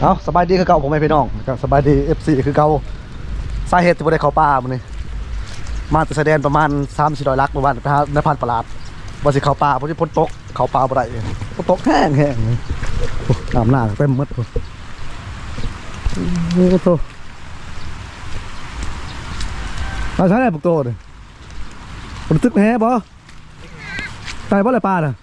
เอาสบายดีคือเก่าผมไม่พี่น้องก็สบายดีเอฟซีคือเก่าสาเหตุที่บ่ได้เข้าป่ามื้อนี้มาแต่แสดงประมาณ3 400ลักเมื่อวานไปหาในพันประหลาดว่าสิเข้าป่าเพราะที่พ้นตกเข้าป่าบ่ได้ฝนตกแห้งแห้งเลยโอ้น้ำหน้าเต็มหมดพุ่นโอ้โหมาใช้ได้ปุกโตเลยมันตึกแห่บ่ตายบ่อะไรปลาน่ะ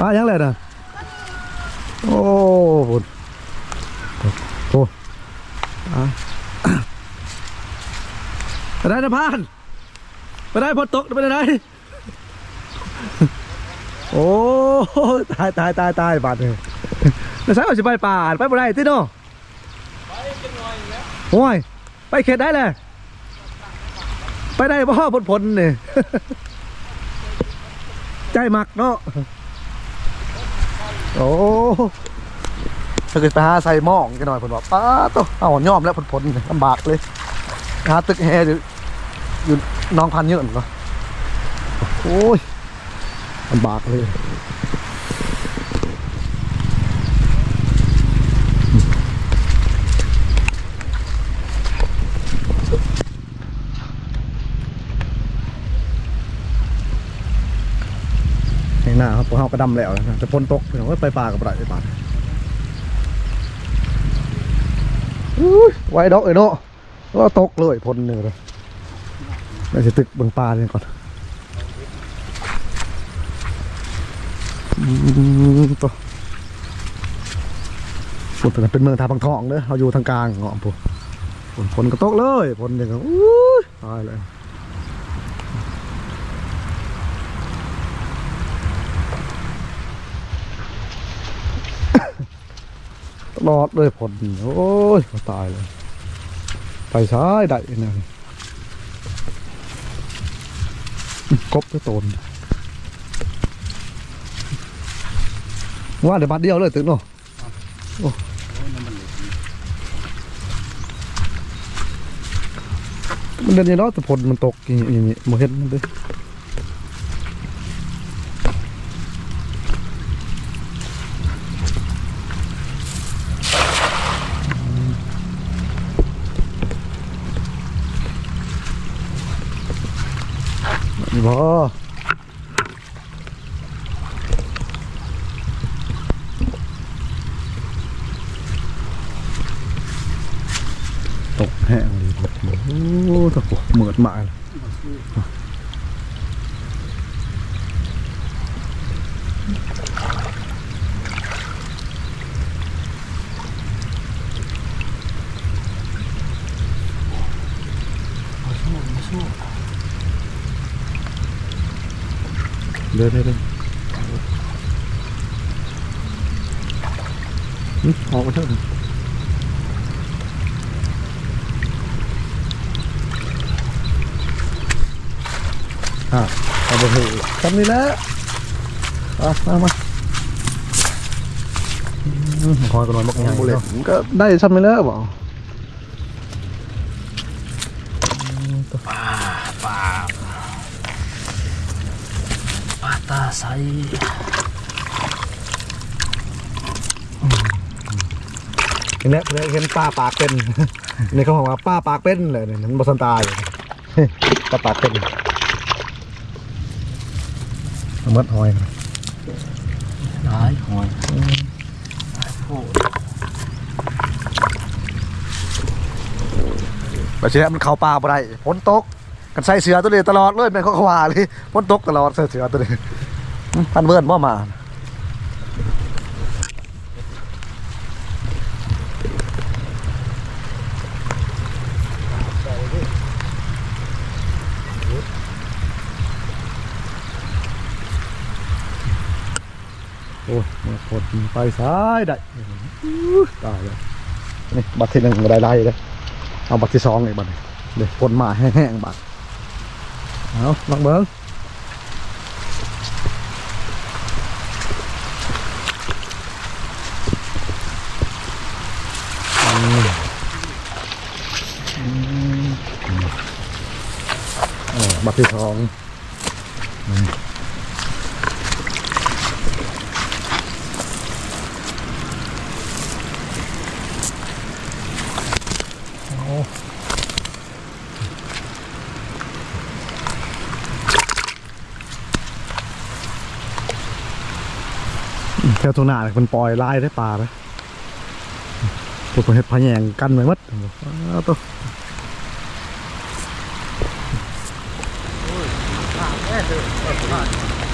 ปลายังเลยน่ะ โอ้โหโอ้อะไปได้นะพานไปได้พอตกไปได้ไโอ้ตายตายตายตายบาดเลยแล้วใช่ว่าจะไปป่าไปบ่ได้ที่โน่โอ้ยไปเขตได้เลยไปได้บ่ผลผลนี่ใจหมักเนาะ โอ้ถ้าเกิดไปหาใส่หม้องกันหน่อยผมบอกป้าต้องเอาหย่อมแล้วผลผลลำบากเลยหาตึกแฮอยู่อยู่น้องพันเยอะเหรอโอ้ยลำบากเลยใน หากระดำแล้วนะจะพ้นตกพี่น้องเอ้ยไปป่ากับไรไปป่าอุ้ยไว้ดอกเอ้ยเนาะก็ตกเลยพ้นหนึ่งเลยเราจะตึกเบนปลาเลยก่อนตัวฝนตกเป็นเมืองทาพังทองเด้อเราอยู่ทางกลางเงาะปุ๊ฝนฝนก็ตกเลยฝนอย่างเงี้ยอุ้ยตายเลย ลอดเลยฝนโอ้ยตายเลย ไปซ้ายได้นะกบก็โตนว่าเดี๋ยวบัดเดียวเลยตึกเนาะโอ้มันเดินอยังน้อยแต่ผลมันตกอย่างนี้มาเห็นมันเลย นี่บ่ตกแห้งเลยโอ้ตะโกเหมือดหมายเลยเดินได้เลยหึออกมาเถอะอะเอาไปเถอะทำนี่แหละอะมามาอืมคอยกันหน่อยบักใหญ่เลยก็ได้ทำนี่แหล้วบอก ปาตา ใสนี่เนี่ยเห็นป้าปากเป็นนี่เขาบอกว่าป้าปากเป็นเลยเนี่ยมันบสันตายป้าปากเป็นเอามัดหอยหลายหอยหลายโพดแบบนี้มันเข้าป่าบ่ได้ฝนตกกันใส่เสือตัวนี้ตลอดเลยเป็นเขาขวาเลยฝนตกตลอดใส่เสือตัวนี้ พันเวิร์นบ่มาโอ้ยมาฝนไปซ้ายได้อู้ตายเลยนี่บัตรที่หนึ่งได้ไล่เลยเอาบัตรที่สองอีกบัตรเดี๋ยวฝนมาแห้งๆบัตรเอาลองเบิ้ง ลับที่ท้องแค่ตัวหน้ามันปล่อยไล่ได้ปลาไปพวกคนเห็ดพะแยงกันไปมัดตัว ตัว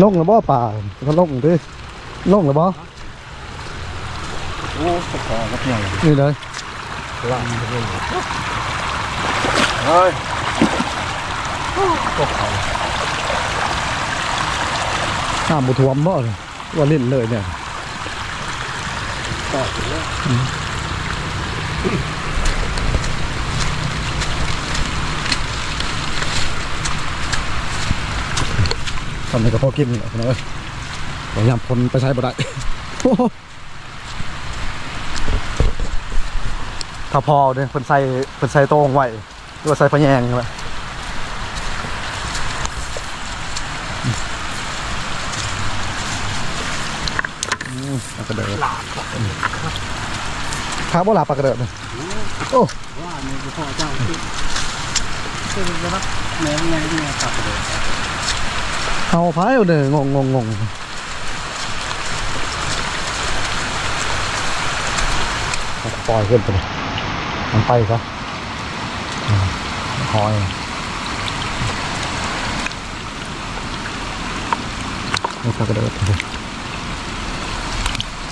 ลงแล้วบ่ป่าก็ลงดิลงแล้วบ่โอ้ตะคอรับใหญ่นี่เลยล่างไปเลยเฮ้ยตกเขาน้ำบุท่วมบ่เลยว่าเล่นเลยเนี่ยต่อถึงแล้ว ทำในกระเพาะกินเลยนะพยายามพลไปใช้บ่ได้ถ้าพอเนี่ยเพิ่นใส่เพิ่นใส่โต้งไว้หรือว่าใส่พะแยงใช่ไหมปากระเดิดหลาบครับว่าหลาปากระเดิดเนี่ยโอ้ว่านี่คือพ่อเจ้าที่คือจะรับบแม่แม่แม่ขับไปเลย เอาพายเอาเนี่ยงงงงงปล่อยขึ้นไปมันไปซะอืมคอยไม่ปลากระเดิดเลย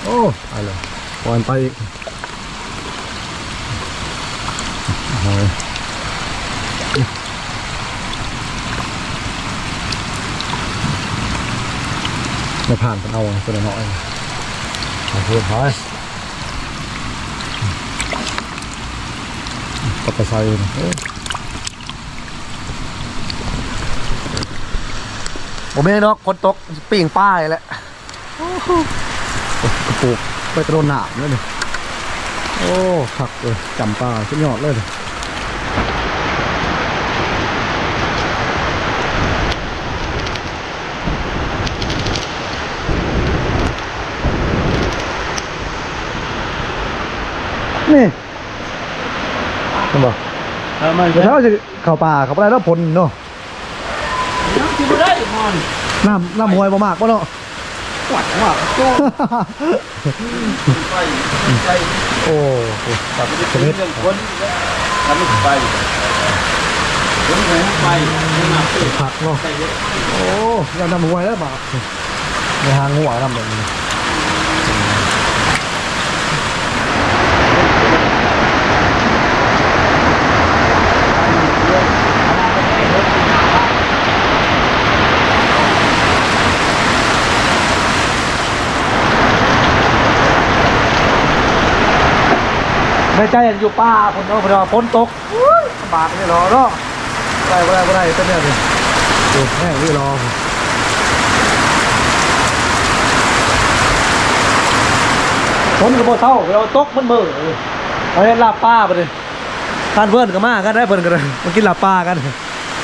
โอ้ไปเลยปล่อยไปอีกโอ้ย ไม่ผ่านกันเอาตัวน้อยเอาเพื่อนไปปักกระไซนะเอ้ยผมไม่ได้นอกคนตกปิ่งป้ายแหละกระปุกไปกระโดนหนามเลยโอ้ผักเลยจำปลาสุดยอดเลย นี่นี่เห็นบ่เออมันเดี๋ยวเขาจะเข้าป่าเข้าไปได้แล้วผลเนาะน้ำกินไม่ได้มันน้ำน้ำมวยบ่มากบ่เนาะหวัดมากตู้ไปไปโอ้โหตัดชนิดเรื่องคนทำไม่ไปคนไหนไปไม่มาเปิดผักเนาะใส่เยอะโอ้ยน้ำมวยแล้วบาทในทางหัวน้ำแบบนี้ ในใจอยู่ป่าคนเนาะคนเนาะฝนตกอุ้ยลำบากนี่รอเนาะบ่ได้บ่ได้บ่ได้เป็นเนี่ยดิโอ้แม่งนี่รอฝนก็บ่เท่าเราตกมันมือเอาเห็นลาบป้าไปเลยท่านเพื่อนก็มากันได้เพื่อนกันเลยมากินลาบป้ากัน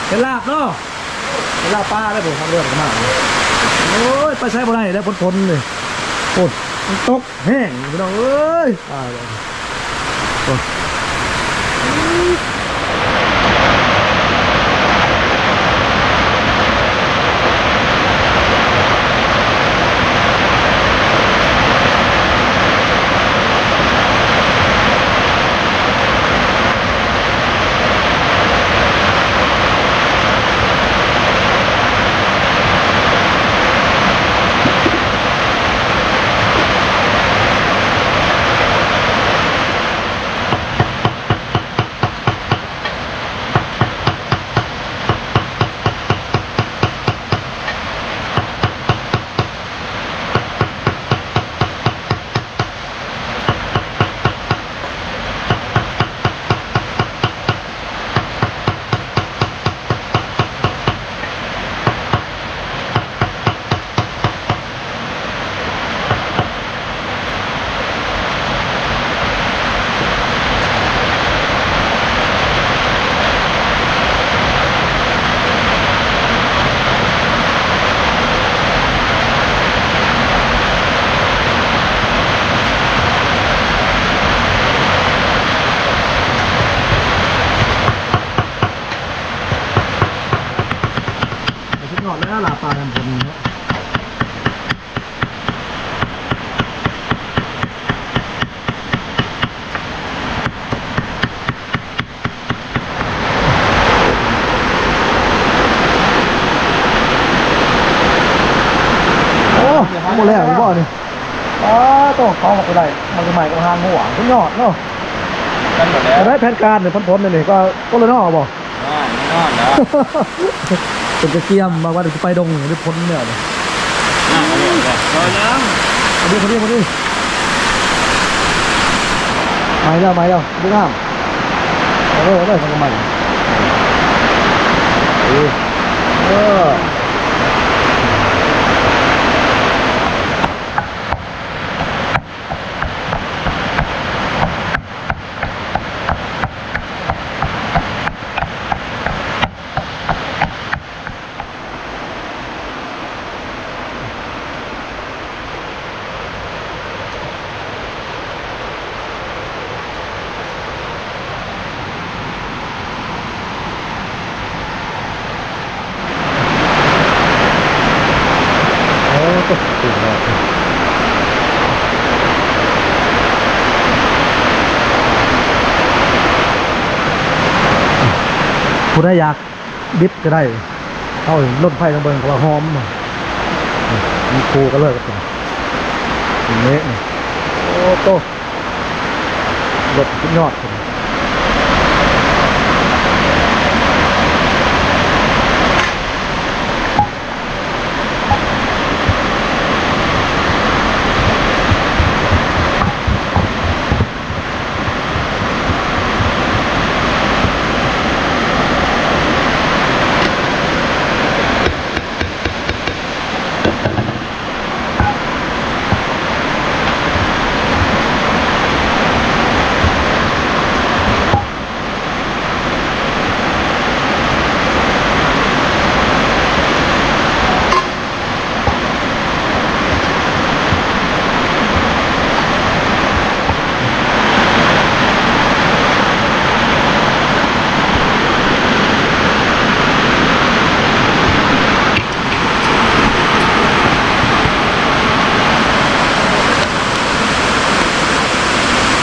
เห็นลาบเนาะเห็นลาบป้าได้ผมท่านเพื่อนก็มาโอ้ยไปใช้บ่ได้แล้วพ้นๆเลยโอ้ยมันตกแห้งพี่น้องเอ้ย ต หมดแล้วอีกบ่นี่อ๋อต้องเขาออกไปได้มันจะใหม่กับหางหัวขึ้นยอดเนาะกันหมดแล้วแต่ได้แผนการเนี่ยพ้นๆเนี่ยก็ก็เลยนอกบ่นอนนอนแล้วเป็นกระเทียมมาว่าเดี๋ยวจะไปดงหรือพ้นเนี่ยเนี่ยน่าเรียกเลยพอยังคนนี้คนนี้คนนี้ไม่แล้วไม่แล้วดูงามเอาเลยเอาเลยทำกันใหม่เออ ผู้ได้อยากดิบก็ได้เข้าลดไฟทางเบิงก็ว่าหอมมีครูก็เลิกกันอย่างนี้โอ้โตรถยอดเลย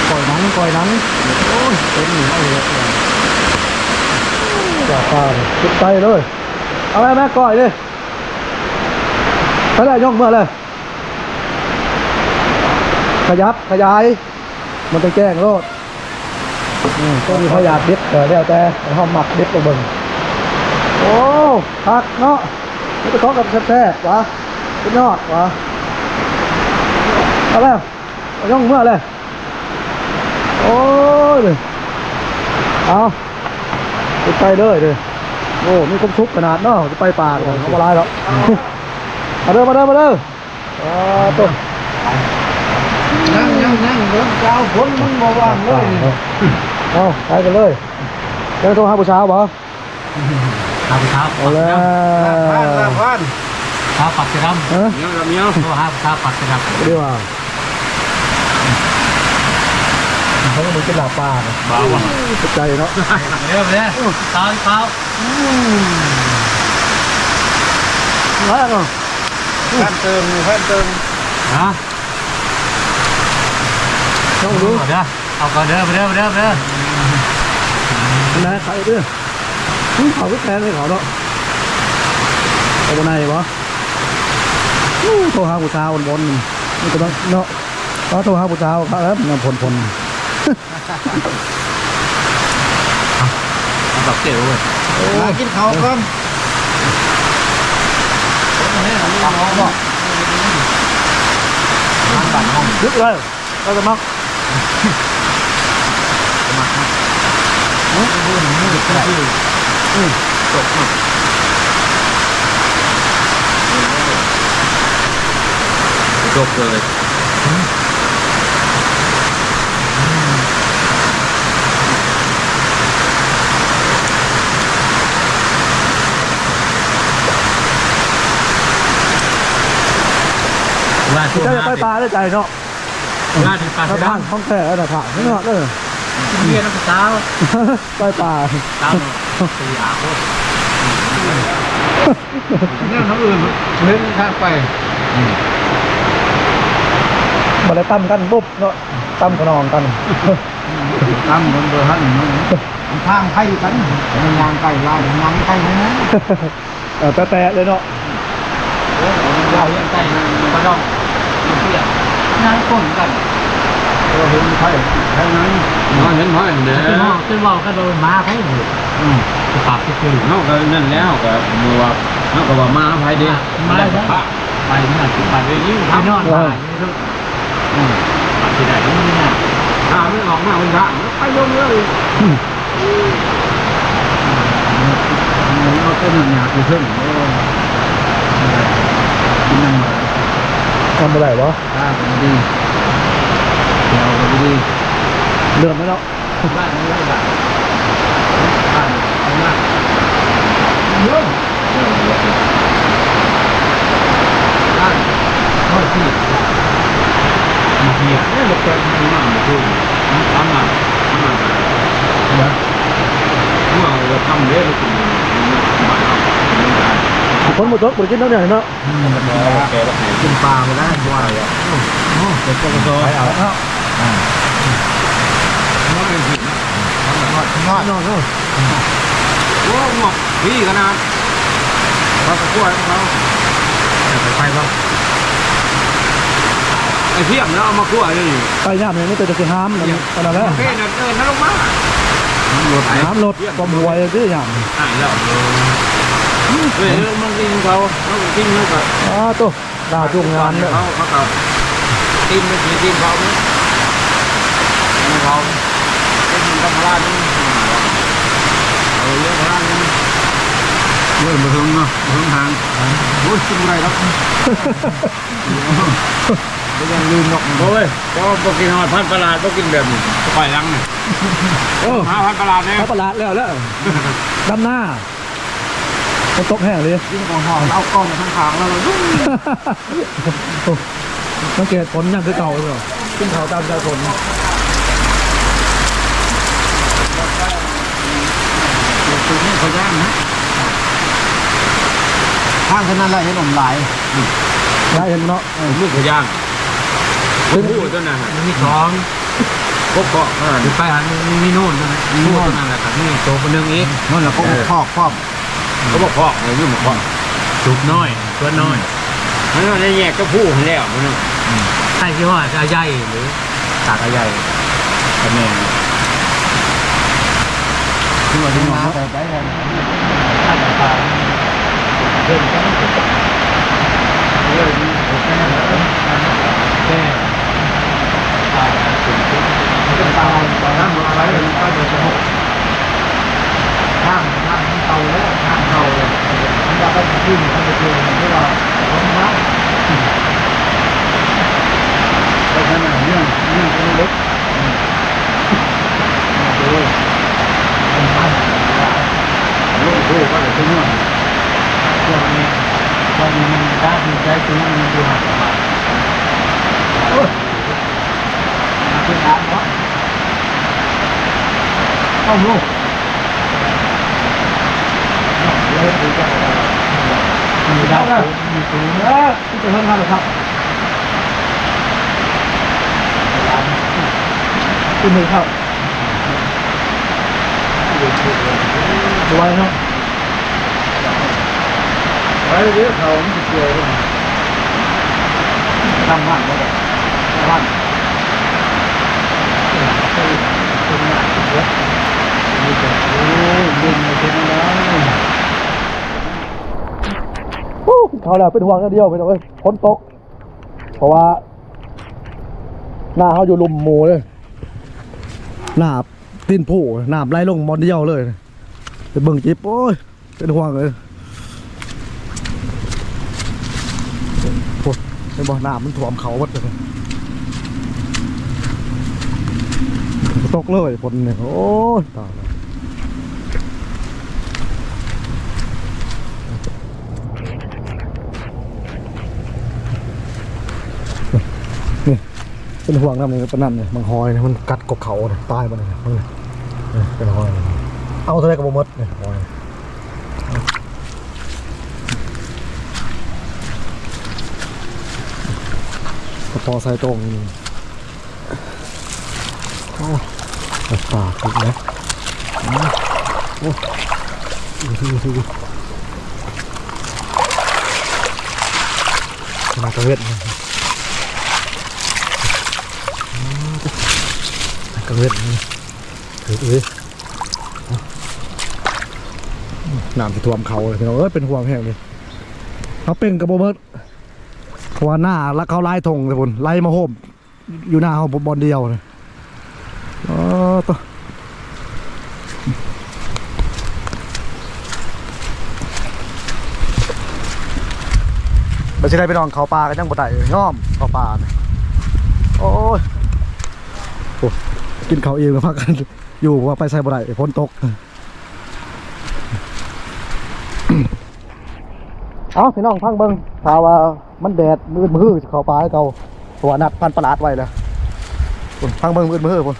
ปล่อยหนังปล่อยหนังโอ้ยเป็นหนีเอาเลยจ่า ปลาเลยขึ้นไปเลย เอาแม่แม่ก่อยเลยไปเลยย่องเมื่อเลย ขยับขยาย มันไปแจ้งโลดอืมก็มีขาอยาดิบแต่แล้วแต่เขาหมักดิบลงเบิ่งโอ้พักเนาะไม่ไปเคาะกับแท้ๆวะเป็นยอดวะเอาแล้วย่องเมื่อเลย โอ้ยเอาไปไปเลยเลย โอ้มีคมทุกขนาดเนาะจะไปป่าก่อนเขามาไล่แล้วมาเด้อมาเด้อมาเด้ออ่าต้นนั่งนั่งนั่งเดี๋ยวเจ้าฝนมึงบ่ว่างเลยเอาไปกันเลยเดินโทรหาผู้สาวบ่ครับครับเอาแล้วผ่านละผ่านครับปักกระดำเออเมียวกับเมียวโทรหาครับปักกระดำเดี๋ยวว่า เขาเหมือนเป็นหลาปาเนาะเบาว่ะใจเนาะเร็วเร็วตามเปล่าร้ายเนาะแฟนเติมแฟนเติมฮะต้องดูเด้อเอาก่อนเด้อเด้อเด้อเด้อนะใครเด้อเขาก็แทนเลยเขาเนาะเอาบนไหนวะโทรหาผู้สาวบนๆนี่ก็ต้องเนาะก็โทรหาผู้สาวเขาแล้วมันพลพล เอาดอกเตี๋ยวเว้ยมากินข้าวก่อนร้านบ้านห้องลึกเลยเราจะมักจบเลย ร้านที่จะไปปลาได้ใจเนาะร้านถึงปลาถ้ากระทางดำท้องแท้แล้วนะค่ะนี่เนาะเด้อเรียนน้ำสาวไปปลาตามตีอาโคตรเนี่ยทั้งอื่นเล่นทางไปมาเลยตั้มกันปุ๊บเนาะตั้มขนองกันตั้งบนเบอร์หันมันทางไข่กันมันยางไก่ลายยางไก่นะเออแตะๆเลยเนาะเรายังไก่มาดองเสีย นางก้นกันเราเห็นไผ่ไผ่นั้นเราเห็นไผ่เด้อขึ้นว่าขึ้นว่าก็โดนมาไผ่เลยปากที่คือเขาก็นั่นแล้วก็มือว่าเขาก็ว่ามาไผ่เด้มาแล้วไปนี่หันไปไปยิ่งไปนอนไปนี่ทุกปากที่ไหนนี่เนี่ยถ้าไม่ออกมาเป็นทางไปลงเลยเราเป็นหยาบขึ้นกินน้ำมา ทำอะไรวะตาก็ดีเดี๋ยวก็ดีเดือดไหมเนาะบ้านนี้บ้านบ้านบ้านเยอะบ้านพ่อที่มาเที่ยวนี่ยเราเป็นมือมาพูดทำมาทำมานะเมื่อเราทำเด้เราถึงมาเอา คนหมดรถหมดกินแล้วเนี่ยเนาะแกแล้วกินปลาไปได้ว่าโอ้เด็กก็โตไปเอาแล้วน้องเป็นผิดนะนอดนอดนอดโอ้หมอกพี่ขนาดเขาตะกั่วเขาไปไปบ้างไอ้เทียมแล้วเอามาคั่วเลยไปย่ามเนี่ยไม่เจอจะห้ามนั่นขนาดนั้นเพ่นั่นเออนั่นลงมารถน้ำรถความหวยดื้อย่ามหายแล้ว เฮ้ยมันกินเขาเขากินเขาก็อ้าตัวดาวจุงงานเนี่ยเขาเขาก็กินไปกินกินเขาเนี่ยเขาเป็นธรรมราชนี่เอาเยอะพราชนี่เรื่องมาถึงเนาะถึงทางโอ้ยกินอะไรครับก็ยังลืมนกโอ้ยเพราะพวกกินหอดพันประหลาดพวกกินแบบนี้ไปลังเนี่ยโอ้หาพันประหลาดเนี่ยเขาประหลาดแล้วแล้วดำหน้า คนตกแห้งเลยกินของหอมเอากล้องข้างๆแล้วเราดุ้งสังเกตผลยังคือเก่าเลยเหรอขึ้นเขาตามใจผลตัวนี้เขาย่างนะข้างขนาดไรให้หนุ่มหลายได้เห็นเนาะลูกขย่างผมพูดต้นนะฮะมันมีท้องพบเกาะขนาดหรืนี้อไปหันมีมีนู่นด้วยนะมีนู่นนั่นแหละครับนี่โตคนนึงอีกนั่นแหละเขาคอกครอบ เขาบอกเกาะเลยยุ่งเกาะจุกน้อยตัวน้อยมันจะแยกก็พูดแล้วมันใช่ที่ว่าอาใหญ่หรือตากอาใหญ่กระแมงที่ว่าที่มาไปไปกันตั้งตาเดินกันเรื่องนี้ผมแค่แค่ตายถึงเป็นตายตอนนั้นอะไรก็จะสนุกข้างข้างเตาแล้วข้างเตาเลยมันจะต้องขึ้นมันจะเจอที่เราต้องมาไป ขนาดเรื่องเรื่องเล็กดูเป็นพันลูกลูกก็เลยทุกเรื่องช่วงนี้ตอนนี้มันได้มีใจถึง มันดูหักมาเป็นร้านเนาะเข้าลูกเลยดูกันมีดาวมีตูนเออที่จะเพิ่มมาหรอครับคุณมือเข้าดูไว้เนาะไปเรื่องเขาไม่เกี่ยวทำบ้านก็ได้บ้านเป็นงานเยอะมีแต่โอ้ดินเป็นแล้ว ฮู้ เขาแล้วเป็นห่วงอย่เดียวไปเลยฝนตก เพราะว่า หน้าเขาอยู่ลุมหมูเลยหน้าตีนผู้หน้าไหลลงมอนเดียวเลยไปเบิ่งจิบโอ้ยเป็นห่วงเลยโอ้ยเป็นบ่อน้ำมันถ่วมเขาหมดเลยตกเลยฝนเนี่ยโอ้ยตาย นี่เป็นห่วงน้ำนี่เป็นนั่นเนี่ยมันหอยเนี่ยมันกัดกบเขาเนี่ยตายมันเลยมันเลยเป็นหอย เอาเท่าไรกกับมดเนี่ยหอยกระพอใส่ตรงนี่โอ้ปากถูกแล้โอ้ดูดูดูมาตะเวน กระเวทถือเอ้ยน้ำท่วมเขาเลยพี่น้องเอ้ยเป็นห่วงแห้งเลยเขาเป็นกระโบเบิร์ตเพราะว่าหน้าแล้วเขาไล่ธงเลยพุ่นไล่มาโฮมอยู่หน้าเขาบอลเดียวเลยอ๋อตัวไม่ใช่ได้ไปนอนเขาปลากันยังบ่ได้ง้อมเขาปลาเนี่ยโอ้ยโอ้ กินเขาวเองแล้วพักกัน อยู่ว่าไปใส่บ่ได้ฝนตก เอาพี่น้องพังเบิงถาว่ามันแดดมืดมือเขาปลาให้เขาตัวนัดพันประหลาดไว้แล้วพังเบิงมืดมือพุ่น